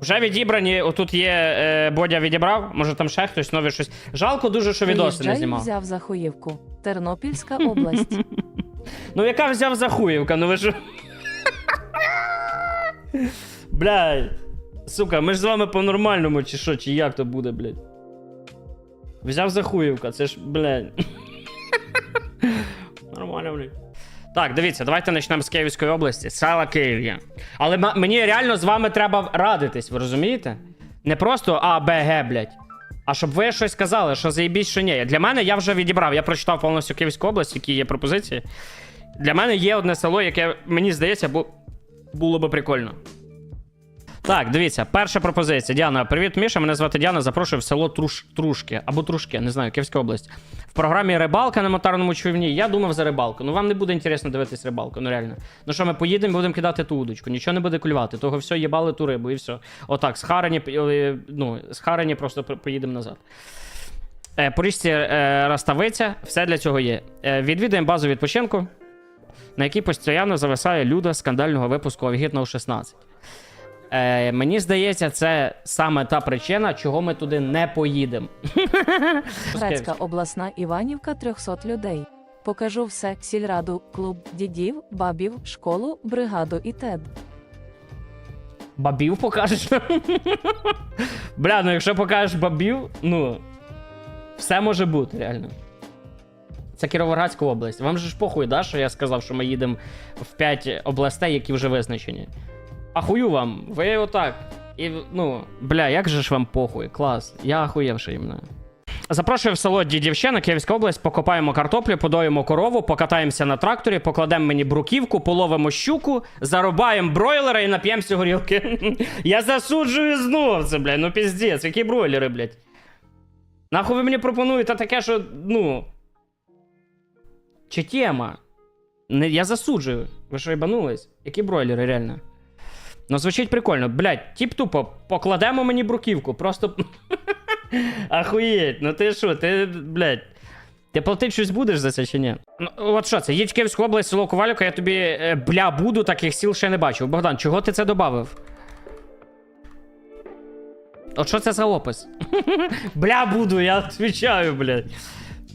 Вже відібрані, отут є е, Бодя відібрав, може там ще хтось нове щось. Жалко дуже, що відоси не знімав. взяв Захоївку. Тернопільська область. Ну яка взяв за хуївка, ну ви що? Блядь. Сука, ми ж з вами по-нормальному, чи що, чи як то буде, блядь. Взяв за хуївка, це ж, блядь. Нормально, блядь. Так, дивіться, давайте почнемо з Київської області. Села Київ. Але мені реально з вами треба радитись, ви розумієте? Не просто А, Б, Г, блядь. А щоб ви щось сказали, що заєбісь, що ні. Для мене я вже відібрав. Я прочитав повністю Київську область, які є пропозиції. Для мене є одне село, яке мені здається, бу- було би прикольно. Так, дивіться, перша пропозиція. Діана, привіт, Міша. Мене звати Діана. Запрошую в село Труш... Трушки або Трушки, не знаю, Київська область. В програмі Рибалка на моторному човні. Я думав за рибалку. Ну вам не буде інтересно дивитись рибалку, ну реально. Ну що, ми поїдемо, будемо кидати ту удочку. Нічого не буде клювати. Того все їбали ту рибу і все. Отак, схарені, е, ну, схарені просто поїдемо назад. Е, по річці е, Раставиця, все для цього є. Відвідаємо базу відпочинку, на якій постійно зависає люда скандального випуску Авігітного 16. Е, мені здається, це саме та причина, чого ми туди не поїдемо. Грецька обласна Іванівка 300 людей. Покажу все: сільраду, клуб дідів, бабів, школу, бригаду і тед. Бабів покажеш? Бля, ну якщо покажеш бабів, ну. Все може бути, реально. Це Кіровоградська область. Вам же ж похуй, да, що я сказав, що ми їдемо в 5 областей, які вже визначені. Ахую вам, ви отак. І, ну, бля, як же ж вам похуй? Клас. Я ахуєвший іменно. Запрошую в село Дідівщина, Київська область, покопаємо картоплю, подоїмо корову, покатаємося на тракторі, покладемо мені бруківку, половимо щуку, зарубаємо бройлера і нап'ємося горілки. Я засуджую знов це, блядь, ну піздець, які бройлери, блядь. Нахуй ви мені пропонуєте таке, що, ну. Чи тема? Не, я засуджую. Ви що, їбанулись? Які бройлери, реально? Ну, звучить прикольно. Блядь, тіп тупо, покладемо мені бруківку, просто. Ахуєть, ну ти що, ти, блядь. Ти платити щось будеш за це чи ні? Ну, от що це? Київську область, село Ковалівка, я тобі, е, бля, буду, таких сіл ще не бачив. Богдан, чого ти це додав? От що це за опис? бля, буду, я відповідаю, блядь.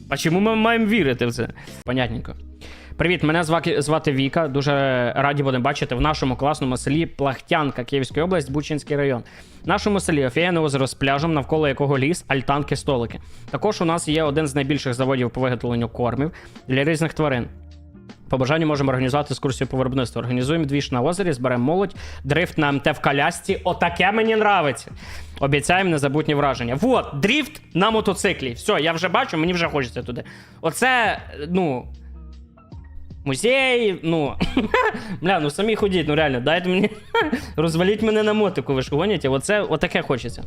А чому ми маємо вірити в це? Понятненько. Привіт, мене звати, звати Віка. Дуже раді будемо бачити в нашому класному селі Плахтянка, Київська область, Бучинський район. В нашому селі офігенне озеро з пляжем, навколо якого ліс, альтанки, столики. Також у нас є один з найбільших заводів по виготовленню кормів для різних тварин. По бажанню можемо організувати екскурсію по виробництву. Організуємо двіж на озері, зберемо молодь, дрифт на МТ в колясці. Отаке мені нравиться. Обіцяємо незабутні враження. Вот, дрифт на мотоциклі. Все, я вже бачу, мені вже хочеться туди. Оце, ну. Музей, ну. Бля, ну самі ходіть, ну реально, дайте мені. Розваліть мене на мотику, ви ж гоніте. Оце отаке хочеться.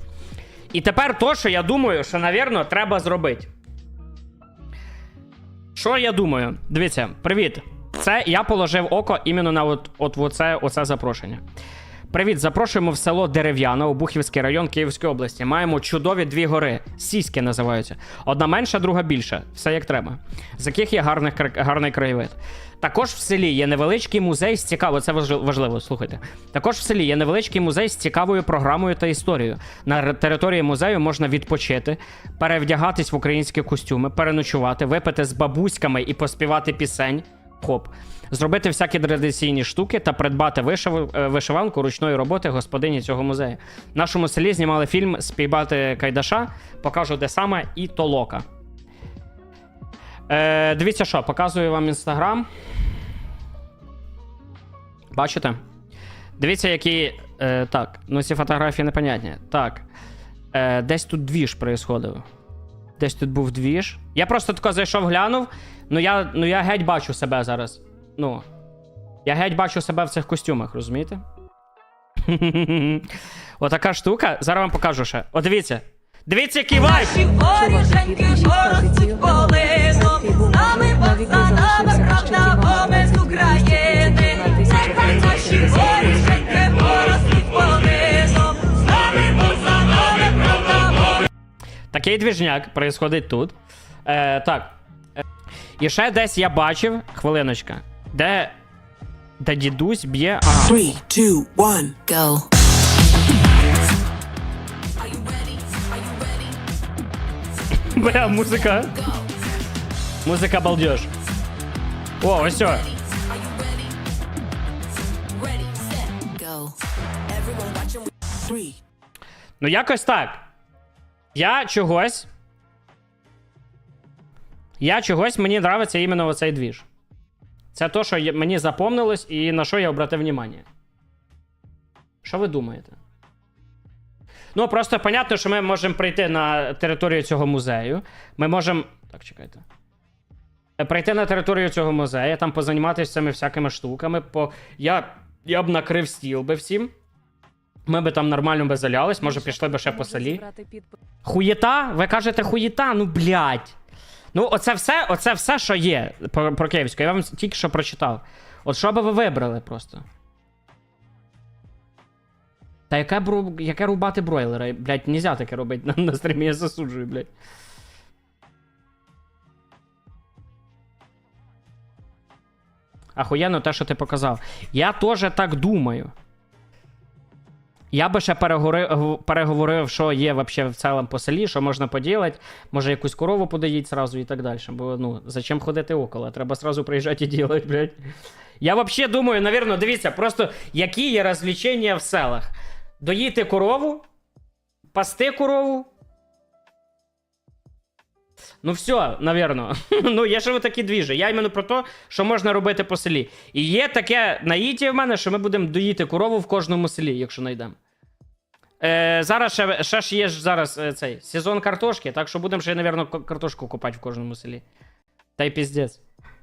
І тепер то, що я думаю, що, навірно, треба зробити. Що я думаю? Дивіться, привіт. Це я положив око іменно на от, от оце, оце запрошення. Привіт, запрошуємо в село Дерев'яна, Обухівський район Київської області. Маємо чудові дві гори. Сіськи називаються. Одна менша, друга більша. Все як треба. З яких є гарних, гарний краєвид. Також в селі є невеличкий музей з цікавою. Це важливо, слухайте. Також в селі є невеличкий музей з цікавою програмою та історією. На території музею можна відпочити, перевдягатись в українські костюми, переночувати, випити з бабуськами і поспівати пісень. Хоп. Зробити всякі традиційні штуки та придбати вишив... е, вишиванку ручної роботи господині цього музею. В нашому селі знімали фільм Спіймати Кайдаша. Покажу, де саме, і толока. Е, дивіться, що, показую вам інстаграм. Бачите? Дивіться, які. Е, так, ну ці фотографії непонятні. Так. Е, десь тут двіж происходив. Десь тут був двіж. Я просто тако зайшов, глянув. Ну я, ну я геть бачу себе зараз. Ну. Я геть бачу себе в цих костюмах, розумієте? Отака штука. Зараз вам покажу ще. О, дивіться. Дивіться, який вайб! Наші горішеньки поростуть полином, нами Бог за нами правда, бо ми з України. Нехай наші горішеньки поростуть полином, з нами Бог за нами правда, бо Такий двіжняк происходить тут. Е, так. Е, і ще десь я бачив, хвилиночка, де де дідусь б'є. Ага. Three, two, one, go. Бля, музика. Музика балдеж. О, ось. Все. Ну, якось так. Я чогось. Я чогось мені нравиться іменно оцей двіж. Це то, що мені запомнилось і на що я обратив внимание. Що ви думаєте? Ну, просто понятно, що ми можемо прийти на територію цього музею. Ми можемо. Так, чекайте. Прийти на територію цього музею, там позаніматися цими всякими штуками. По... Я, я б накрив стіл би всім. Ми би там нормально би залялись, може пішли би ще по селі. Хуєта? Ви кажете хуєта? Ну блядь. Ну, оце все, оце все, що є про, про Київську. Я вам тільки що прочитав. От що би ви вибрали просто? Та яке, бру... яке рубати бройлера? Блядь, нельзя таке робити на, на стрімі, я засуджую, блядь. Ахуєнно те, що ти показав. Я теж так думаю. Я би ще переговорив, що є вообще в цілому по селі, що можна поділити. Може, якусь корову подаїть сразу і так далі. Бо ну, зачем ходити около? Треба сразу приїжджати і ділати, блядь. Я взагалі думаю, навірно, дивіться, просто які є розвлечення в селах: доїти корову, пасти корову. Ну, все, навірно. ну, є ще такі двіжі. Я іменно про те, що можна робити по селі. І є таке наїття в мене, що ми будемо доїти корову в кожному селі, якщо знайдемо. Е, зараз ще, ще ж є ж зараз е, цей сезон картошки, так що будемо ще, навірно, картошку купати в кожному селі. Та й піздець.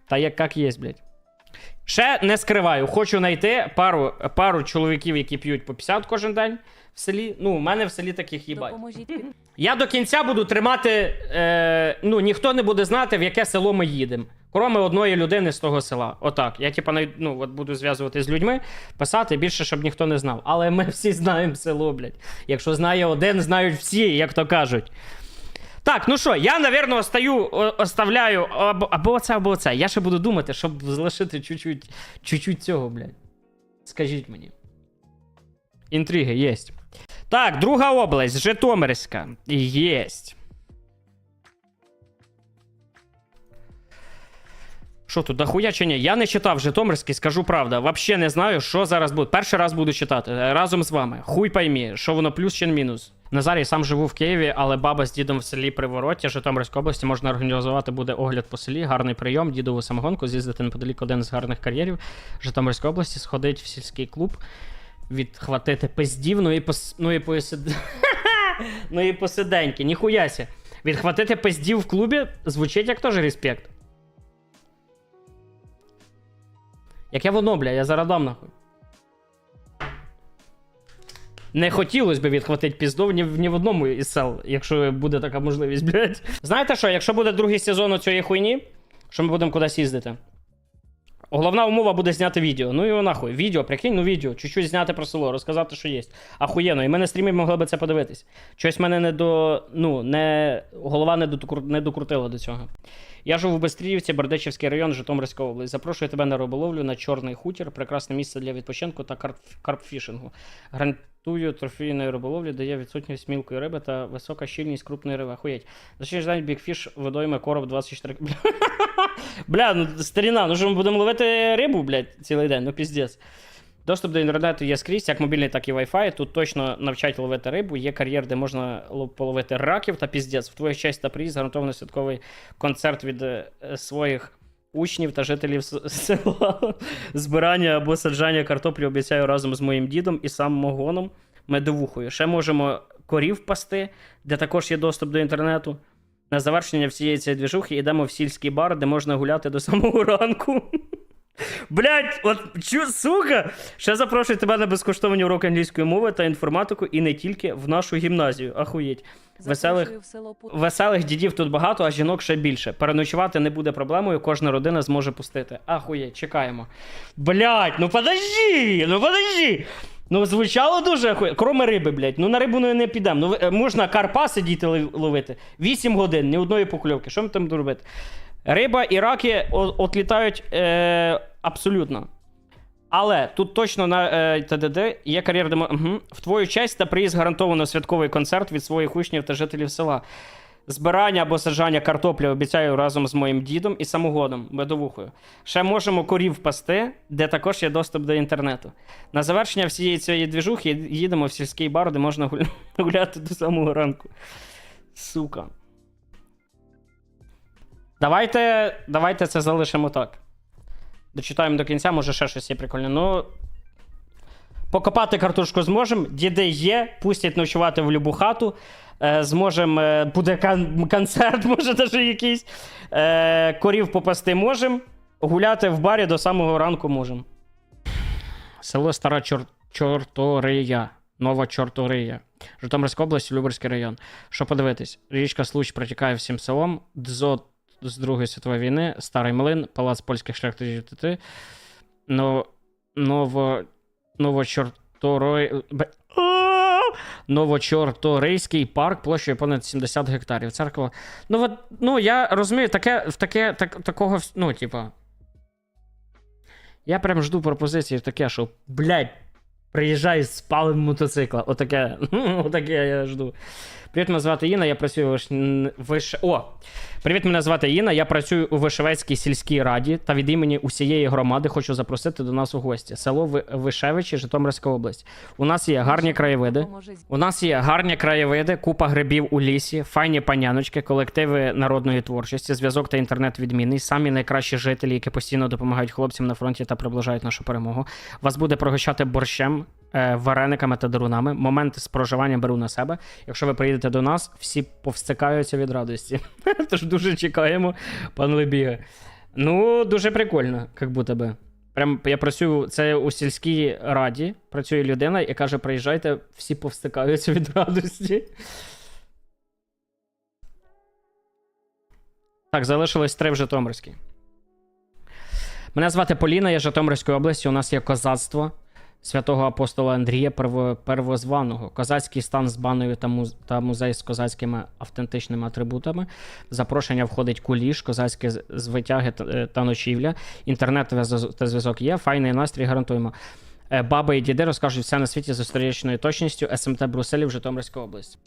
Та як, як є, блядь. Ще не скриваю, хочу знайти пару, пару чоловіків, які п'ють по 50 кожен день в селі. Ну, у мене в селі таких їбать. Я до кінця буду тримати. Е, ну, ніхто не буде знати, в яке село ми їдемо. Кроме одної людини з того села. Отак. Я, типа, ну, от буду зв'язувати з людьми, писати більше, щоб ніхто не знав. Але ми всі знаємо село, блядь. Якщо знає один, знають всі, як то кажуть. Так, ну що, я, напевно, остаю, оставляю або, або це, або це. Я ще буду думати, щоб залишити чуть-чуть, чуть-чуть цього, блядь. Скажіть мені. Інтриги єсть. Так, друга область, Житомирська. Єсть. Що тут, дохуя чи ні? Я не читав Житомирський, скажу правда. Вообще не знаю, що зараз буде. Перший раз буду читати е, разом з вами. Хуй поймі, що воно плюс чи мінус. Назарій сам живу в Києві, але баба з дідом в селі Привороття Житомирської області можна організувати буде огляд по селі, гарний прийом, дідову самогонку, з'їздити неподалік один з гарних кар'єрів Житомирської області, сходить в сільський клуб, відхватити пиздів, ну і пос... ну і посид... ну і посиденьки, ніхуяся. Відхватити пиздів в клубі звучить як теж респект. Яке воно, бля, я зараз дам нахуй. Не хотілося б відхватити піздов ні, ні в одному із сел, якщо буде така можливість, блядь. Знаєте що, якщо буде другий сезон у цієї хуйні, що ми будемо кудись їздити. Головна умова буде зняти відео. Ну і нахуй. Відео, прикинь, ну відео. Чуть-чуть зняти про село, розказати, що є. Ахуєнно. І ми на стрімі могли би це подивитись. Щось мене не до. Ну, не. Голова не, докру... не докрутила до цього. Я живу в Бестріївці, Бердичівський район, Житомирська область. Запрошую тебе на риболовлю на Чорний хутір. Прекрасне місце для відпочинку та карп... карпфішингу. Гарантую трофейної риболовлі, дає відсутність мілкої риби та висока щільність крупної риби. Охуєть. Зачем день бікфіш, водойми, короб 24. Бля. Бля, ну старіна, ну що ми будемо ловити рибу, блядь, цілий день, ну піздець. Доступ до інтернету є скрізь, як мобільний, так і Wi-Fi. Тут точно навчать ловити рибу. Є кар'єр, де можна половити раків та піздець. В твою честь та приїзд гарантовано святковий концерт від е, своїх учнів та жителів села. Збирання або саджання картоплі обіцяю разом з моїм дідом і самогоном медовухою. Ще можемо корів пасти, де також є доступ до інтернету. На завершення всієї цієї двіжухи йдемо в сільський бар, де можна гуляти до самого ранку. Блять, от чу, сука! Ще запрошую тебе на безкоштовні уроки англійської мови та інформатику і не тільки в нашу гімназію. Ахуєть. Веселих, веселих дідів тут багато, а жінок ще більше. Переночувати не буде проблемою, кожна родина зможе пустити. Ахуєть, чекаємо. Блять, ну подожди, ну подожди. Ну, звучало дуже ахуєть. Кроме риби, блять. Ну на рибу не, не підемо. Ну, е, можна карпа сидіти ловити. 8 годин, ні одної покльовки. Що ми там робити? Риба і раки о- от літають е, абсолютно. Але тут точно на е, ТДД є кар'єр, угу. в твою честь та приїзд гарантовано святковий концерт від своїх учнів та жителів села. збирання або саджання картоплі обіцяю разом з моїм дідом і самогоном медовухою. Ще можемо корів пасти, де також є доступ до інтернету. На завершення всієї цієї двіжухи їдемо в сільський бар, де можна гуляти до самого ранку. Сука. Давайте, давайте це залишимо так. Дочитаємо до кінця, може ще щось є прикольне. Ну. Покопати картошку зможемо. Діди є, пустять ночувати в любу хату. Е, зможемо, е, буде кон- концерт, може навіть якийсь. Е, корів попасти можемо. Гуляти в барі до самого ранку можемо. Село Стара Чор... Чортория. Нова Чортория. Житомирська область, Люберський район. Що подивитись? Річка Случ протікає всім селом. Дзот з Другої світової війни, Старий Млин, Палац польських шляхтичів ТТ, но, Ново, Новочорторой... Новочорторийський парк площею понад 70 гектарів. Церква. Ну, от, ну я розумію, таке, таке, так, такого, ну, типа. Я прям жду пропозиції таке, що, блядь, приїжджай з палим мотоцикла. Отаке, отаке я жду. Привіт, мене звати Інна, я працюю в Виш... Виш... О! Привіт, мене звати Інна. Я працюю у Вишевецькій сільській раді та від імені усієї громади хочу запросити до нас у гості. Село Ви- Вишевичі, Житомирська область. У нас є гарні краєвиди. У нас є гарні краєвиди, купа грибів у лісі, файні паняночки, колективи народної творчості, зв'язок та інтернет відмінний, самі найкращі жителі, які постійно допомагають хлопцям на фронті та приближають нашу перемогу. Вас буде пригощати борщем, варениками та дарунами. Момент з проживанням беру на себе. Якщо ви приїдете до нас, всі повстикаються від радості. Тож дуже чекаємо, пан Лебіга. Ну, дуже прикольно, як будто би. Прям я працюю, це у сільській раді. Працює людина і каже: приїжджайте, всі повстикаються від радості. Так, залишилось три в Житомирській. Мене звати Поліна, я з Житомирської області. У нас є козацтво святого апостола Андрія Перво- Первозваного, козацький стан з баною та, муз- та музей з козацькими автентичними атрибутами. Запрошення входить куліш, козацькі звитяги та, е, ночівля. Інтернет та зв'яз- зв'язок є. Файний настрій гарантуємо. Е, Баби і діди розкажуть все на світі з історичною точністю. СМТ Брусилів, Житомирська область.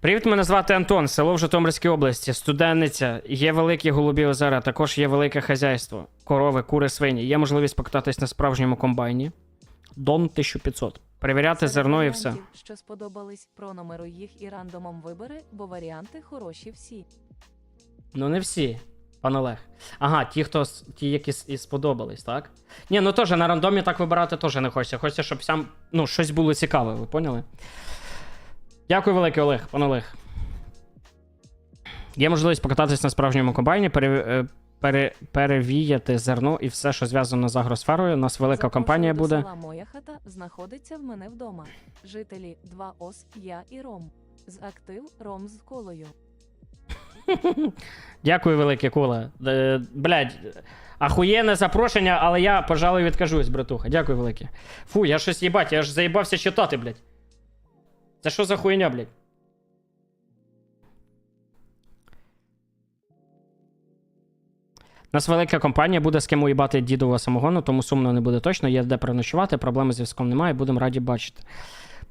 Привіт, мене звати Антон, село в Житомирській області, студенниця. Є великі голубі озера, також є велике хазяйство. Корови, кури, свині. Є можливість покататись на справжньому комбайні. Дон 1500. Перевіряти зерно і все. Що сподобались, пронумеруй їх і рандомом вибери, бо варіанти хороші всі. Ну, не всі, пан Олег. Ага, ті, хто ті, які с- і сподобались, так? Ні, ну теж на рандомі так вибирати теж не хочеться. Хочеться, щоб сам ну, щось було цікаве, ви поняли? Дякую велике, Олег, пан Олег. Є можливість покататись на справжньому комбайні, пере, е, пере, перевіяти зерно і все, що зв'язано з агросферою. У нас велика Запрошую компанія до буде. Села Моя хата знаходиться в мене вдома. Жителі 2 ос, я і Ром. З актив Ром з колою. Дякую, велике коле. Е, блядь, ахуєнне запрошення, але я, пожалуй, відкажусь, братуха. Дякую, велике. Фу, я щось їбать, я ж заїбався читати, блядь. Це що за хуйня, блядь? У нас велика компанія, буде з ким уїбати дідового самогону, тому сумно не буде точно. Є де переночувати, проблеми з зв'язком немає, будемо раді бачити.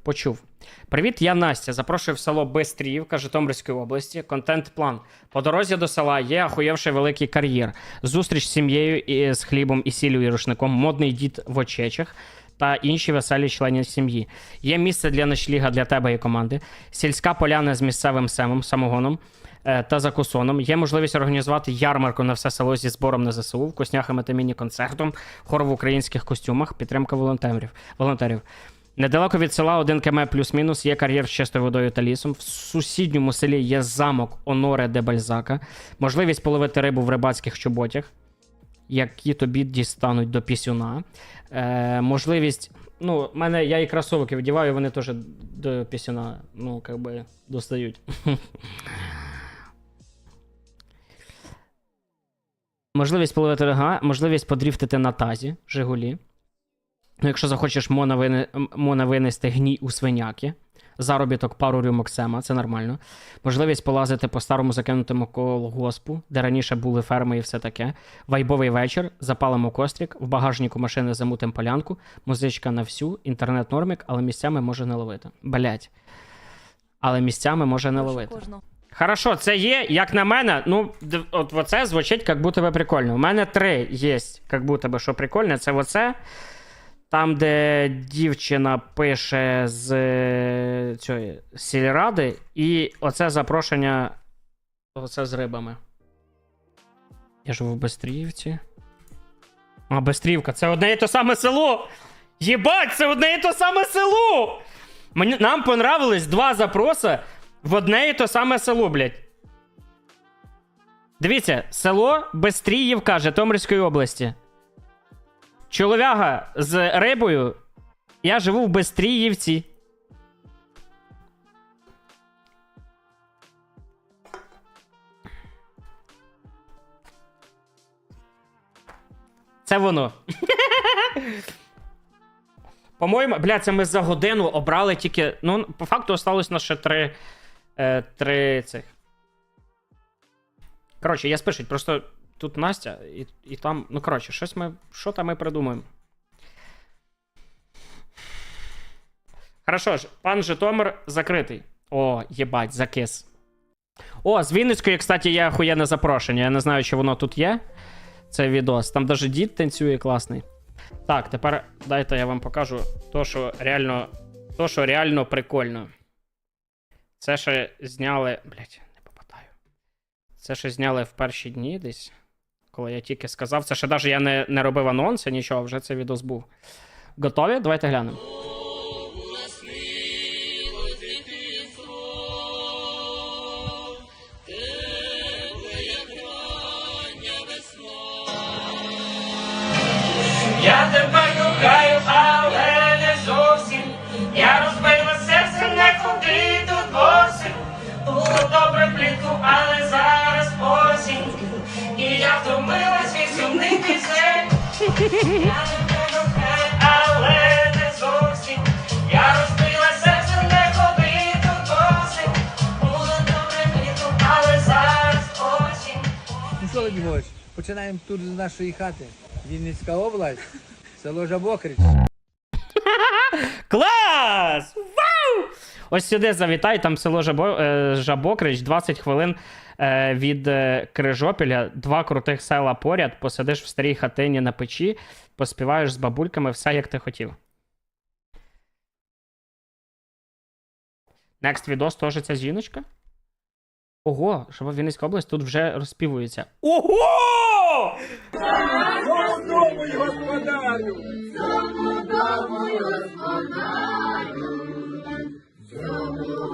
Почув. Привіт, я Настя. Запрошую в село Бистріївка Житомирської області. Контент-план. По дорозі до села є ахуєвший великий кар'єр. Зустріч з сім'єю і з хлібом і сіллю і рушником, модний дід в очечах та інші веселі члени сім'ї. Є місце для ночліга для тебе і команди. Сільська поляна з місцевим семом, самогоном. е, Та закусоном є можливість організувати ярмарку на все село зі збором на ЗСУ, вкусняхами та міні-концертом, хор в українських костюмах, підтримка волонтерів. волонтерів. Недалеко від села 1 км плюс-мінус є кар'єр з чистою водою та лісом. В сусідньому селі є замок Оноре де Бальзака, можливість половити рибу в рибацьких чоботях, які тобі дістануть до пісюна. Е, можливість. Ну, мене я і кросовки вдіваю, вони теж до пісюна, ну, як би, достають. Можливість половити рога, можливість подріфтити на тазі Жигулі. Ну, якщо захочеш мона винести гній у свиняки, заробіток пару рюмок сема, це нормально. Можливість полазити по старому закинутому колгоспу, де раніше були ферми і все таке. Вайбовий вечір, запалимо кострік, в багажнику машини замутим полянку, музичка на всю, інтернет нормік, але місцями може не ловити. Блять. Але місцями може не ловити. Хорошо, це є, як на мене, ну, от оце звучить, як будто би прикольно. У мене три є, як будто би, що прикольне. Це оце. Там, де дівчина пише з е, цієї сільради, і оце запрошення. Оце з рибами. Я живу в Бестріївці. А, Бестрівка, це одне і те саме село! Єбать, це одне і те саме село! Мені, нам понравились два запроси в одне і те саме село, блядь. Дивіться, село Бестріївка Житомирської області. Чоловяга з рибою. Я живу в Бестріївці. Це воно. По-моєму, бля, це ми за годину обрали тільки. Ну, по факту осталось нас ще три. Е, три цих. Коротше, я спишуть, просто тут Настя, і, і там. Ну, коротше, щось ми. Що там ми придумаємо? Хорошо ж, пан Житомир закритий. О, єбать, закис. О, з Вінницької, кстати, є охуєнне запрошення. Я не знаю, чи воно тут є. Це відос. Там навіть дід танцює класний. Так, тепер дайте я вам покажу то, що реально. То, що реально прикольно. Це ще зняли. Блять, не попадаю. Це ще зняли в перші дні десь. Коли я тільки сказав. Це ще навіть я не, не робив анонси, нічого, вже цей відос був. Готові? Давайте глянемо. Я тебе кохаю, але не зовсім. Я розбила серце, не ходи тут босим. Було добре влітку, але зараз осінь. Я втомилась від сумних пісень. Я тебе кохаю, але не зовсім. Я розбила серце, не ходи тут босим. Було добре влітку, але зараз осінь. Ну що, починаємо тут з нашої хати. Вінницька область, село Жабокрич. Клас! Ось сюди завітай, там село Жабо, е, Жабокрич, 20 хвилин е, від е, Крижопіля, два крутих села поряд, посидиш в старій хатині на печі, поспіваєш з бабульками все, як ти хотів. Next відос теж ця жіночка. Ого, Жаба Вінницька область тут вже розспівується. Ого!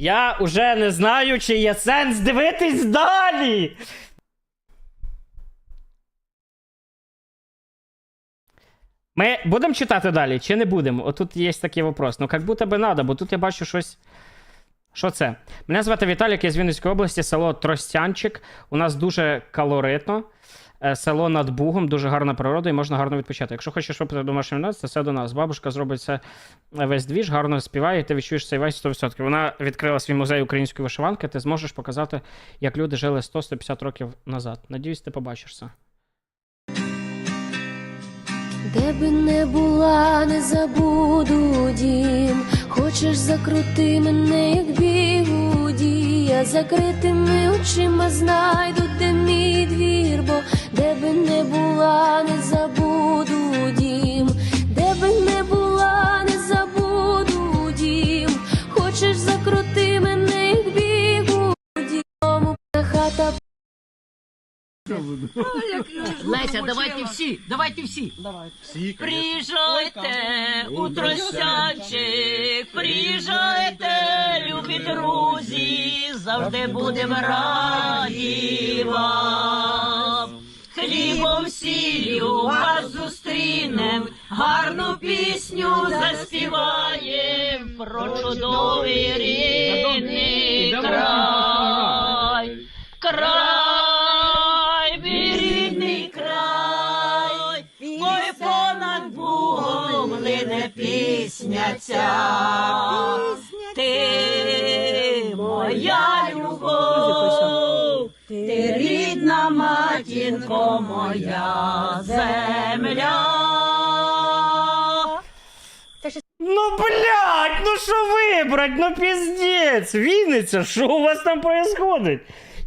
Я уже не знаю, чи є сенс дивитись далі. Ми будемо читати далі, чи не будемо? Отут є такий вопрос. Ну, як будто би надо, бо тут я бачу щось. Що це? Мене звати Віталік, я з Вінницької області, село Тростянчик. У нас дуже калоритно. Е, Село над Бугом, дуже гарна природа і можна гарно відпочити. Якщо хочеш випити домашній нас, це все до нас. Бабушка зробить це весь двіж, гарно співає, і ти відчуєш цей весь 100%. Вона відкрила свій музей української вишиванки. Ти зможеш показати, як люди жили 100-150 років назад. Надіюсь, ти побачиш це. Де би не була, не забуду дім. Хочеш закрути мене, як бігуді. Я закритими очима знайду, де мій двір, бо де би не була, не забуду дім. Де би не була, не забуду дім. Хочеш закрути мене, як бігуді. Дому хата Леся, давайте всі, давайте всі. Приїжджайте у Тростянчик, приїжджайте, любі друзі, завжди будемо раді вам весіллі вас зустрінем, гарну пісню заспіваєм про чудовий рідний край, край, рідний край, ой понад Богом лине пісня ця, ти моя. Моя земля. Ну, блядь, ну що вибрать? Ну піздець! Вінниця, що у вас там происходить?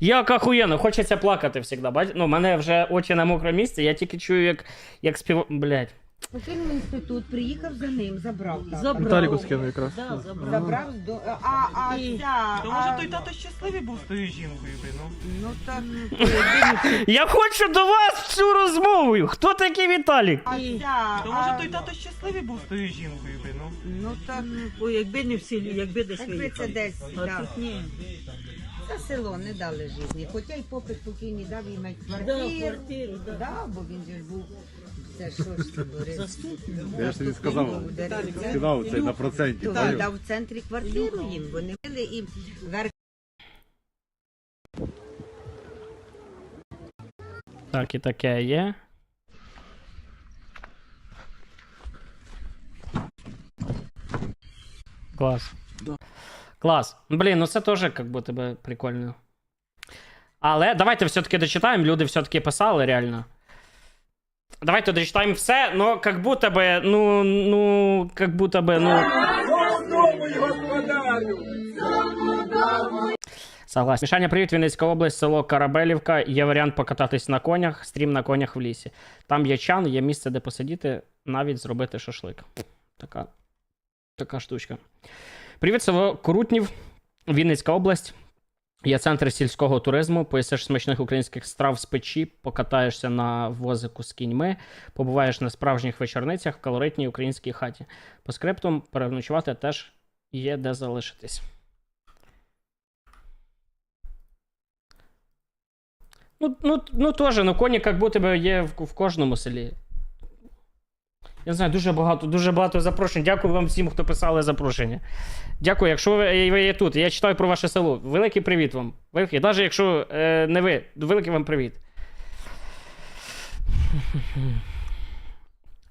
Як охуєнно, хочеться плакати завжди. Бач? Ну, в мене вже очі на мокрому місці, я тільки чую, як, як спів... Блядь. Покинув інститут, приїхав за ним, забрав тата. Забрав. Віталіку скину якраз. Да, забрав. Забрав з до... А, а І- ця... То а, той тато щасливий був з тою жінкою, би, ну? Ну так, Я хочу до вас цю розмову. Хто такий Віталік? а ця... То може а, той тато щасливий був з тою жінкою, би, ну? Ну так, Ой, якби не в селі, якби десь якби це виїхали. десь, А да. тут ні. Це село не дали житті. Хоча й попит покійний дав їм квартиру. квартиру, да. Да, бо він же ж був... Це що ж? Я ж тобі сказав, Сказав сказав це на проценті. То він дав в центрі квартиру їм, вони жили і верх Так і таке є. Клас. Клас. Блін, ну це теж як би прикольно. Але давайте все-таки дочитаємо. Люди все-таки писали реально. Давайте дочитаємо все, но как будто бы, ну, ну, как будто бы, ну. Согласен. Мішаня, привіт, Вінницька область, село Карабелівка. Є варіант покататись на конях, стрім на конях в лісі. Там є чан, є місце, де посидіти, навіть зробити шашлик. Така, така штучка. Привіт, село Крутнів, Вінницька область. Є центр сільського туризму, поїсиш смачних українських страв з печі, покатаєшся на возику з кіньми, побуваєш на справжніх вечорницях в калоритній українській хаті. По скриптум переночувати теж є де залишитись. Ну, ну, ну теж, ну коні як будто є в, в кожному селі. Я знаю, дуже багато, дуже багато запрошень. Дякую вам всім, хто писали запрошення. Дякую, якщо ви, ви є тут. Я читаю про ваше село. Великий привіт вам. Великий. Навіть якщо е, не ви, великий вам привіт.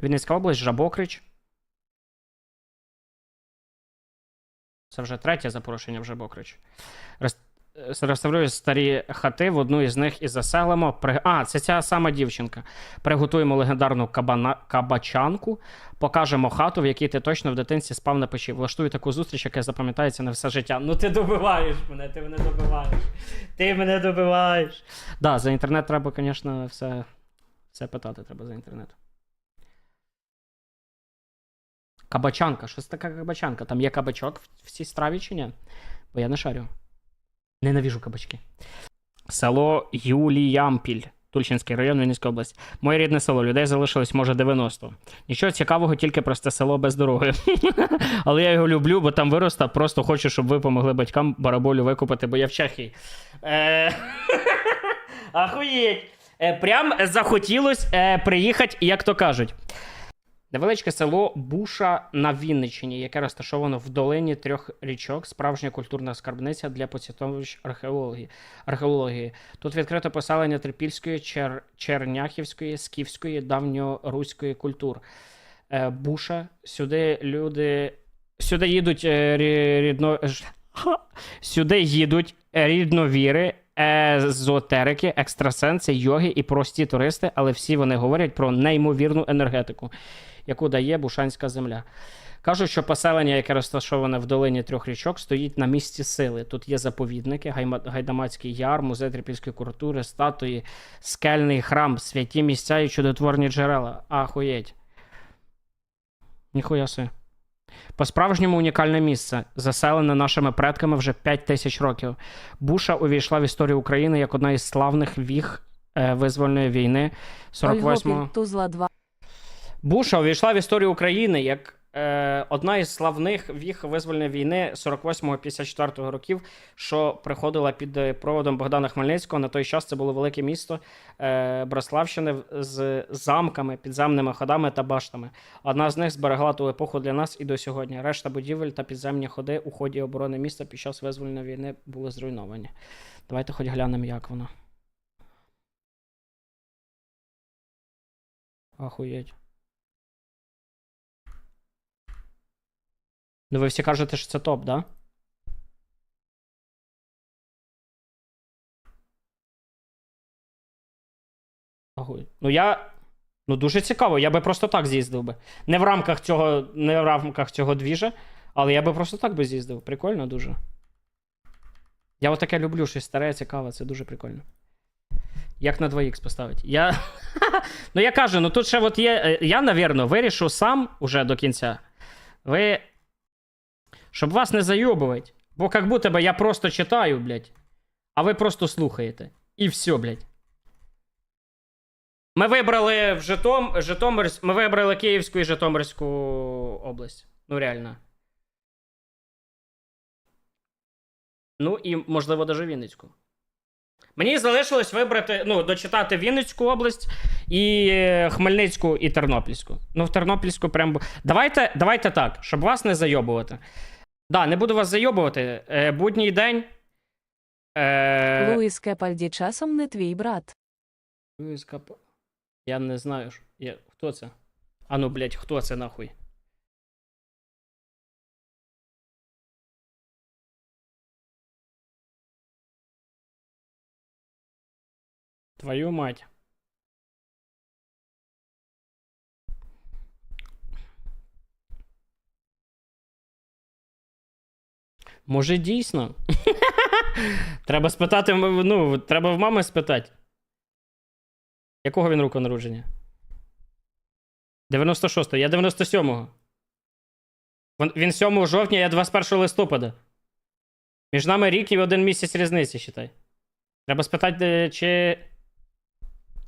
Вінницька область, Жабокрич. Це вже третє запрошення в Жабокрич. Рес- Реставрую старі хати, в одну із них і заселимо. При... А, це ця сама дівчинка. Приготуємо легендарну кабана... кабачанку, покажемо хату, в якій ти точно в дитинстві спав на печі. Влаштую таку зустріч, яка запам'ятається на все життя. Ну ти добиваєш мене, ти мене добиваєш. Ти мене добиваєш. Да, за інтернет треба, звісно, все, все питати треба за інтернет. Кабачанка. Що це така кабачанка? Там є кабачок в цій страві чи ні? Бо я не шарю. Ненавіжу кабачки. Село Юліямпіль, Тульчинський район, Вінницька область. Моє рідне село. Людей залишилось, може, 90. Нічого цікавого, тільки просте село без дороги. Але я його люблю, бо там виросла. Просто хочу, щоб ви помогли батькам бараболю викупити, бо я в Чехії. Е... Ахуєть. Е, Прям захотілось е, приїхати, як то кажуть. Невеличке село Буша на Вінниччині, яке розташовано в долині трьох річок, справжня культурна скарбниця для поціновищ археології. археології. Тут відкрито поселення трипільської, чер... черняхівської, скіфської, давньоруської культур. Е, Буша. Сюди люди. Сюди їдуть е, рідно... Сюди їдуть рідновіри, езотерики, екстрасенси, йоги і прості туристи, але всі вони говорять про неймовірну енергетику, яку дає Бушанська земля. Кажуть, що поселення, яке розташоване в долині трьох річок, стоїть на місці сили. Тут є заповідники, Гайдамацький яр, музей трипільської культури, статуї, скельний храм, святі місця і чудотворні джерела. Ахуєть. Ніхуя си. По-справжньому унікальне місце, заселене нашими предками вже 5 тисяч років. Буша увійшла в історію України як одна із славних віг е, визвольної війни 48-го. Ольгопіль, Тузла 2. Буша увійшла в історію України як одна із славних віг визвольної війни 48-54 років, що приходила під е, проводом Богдана Хмельницького. На той час це було велике місто е, Браславщини з замками, підземними ходами та баштами. Одна з них зберегла ту епоху для нас і до сьогодні. Решта будівель та підземні ходи у ході оборони міста під час визвольної війни були зруйновані. Давайте хоч глянемо, як воно. Ахуєть. Ну, ви всі кажете, що це топ, да? Ну я. Ну, дуже цікаво, я би просто так з'їздив би. Не в рамках цього, не в рамках цього двіжа, але я би просто так би з'їздив. Прикольно дуже. Я отаке люблю, щось старе, цікаве, це дуже прикольно. Як на 2х поставити? Я. ну, я кажу, ну тут ще от є. е, Я, навірно, вирішу сам уже до кінця. Ви. Щоб вас не зайобувати. Бо як будто би я просто читаю, блядь, а ви просто слухаєте. І все, блядь. Ми вибрали в Житом... Житомир... Ми вибрали Київську і Житомирську область. Ну, реально. Ну і, можливо, даже Вінницьку. Мені залишилось вибрати, ну, дочитати Вінницьку область і Хмельницьку і Тернопільську. Ну, в Тернопільську прям. Давайте, давайте так, щоб вас не зайобувати. Да, не буду вас зайобувати. Е, будній день. Е... Луїс Кепальді часом не твій брат. Луїс Кап... Я не знаю. Я... Хто це? А ну, блядь, хто це нахуй? Твою мать. Може, дійсно? треба спитати, ну, треба в мами спитати. Якого він року народження? 96-го. Я 97-го. Він 7 жовтня, я 21 листопада. Між нами рік і один місяць різниці, считай. Треба спитати, чи.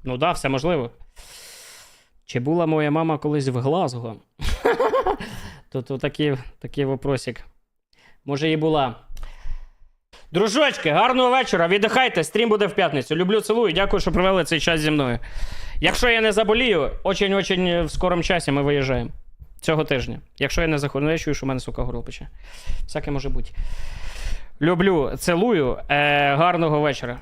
Ну да, все можливо. Чи була моя мама колись в Глазго? Тут такий, вопросик. Може, і була. Дружочки, гарного вечора. Віддихайте, стрім буде в п'ятницю. Люблю, цілую. Дякую, що провели цей час зі мною. Якщо я не заболію, очень-очень в скорому часі ми виїжджаємо. Цього тижня. Якщо я не захворію, ну я чую, що в мене сука горло пече. Всяке може бути. Люблю, цілую. Е, гарного вечора.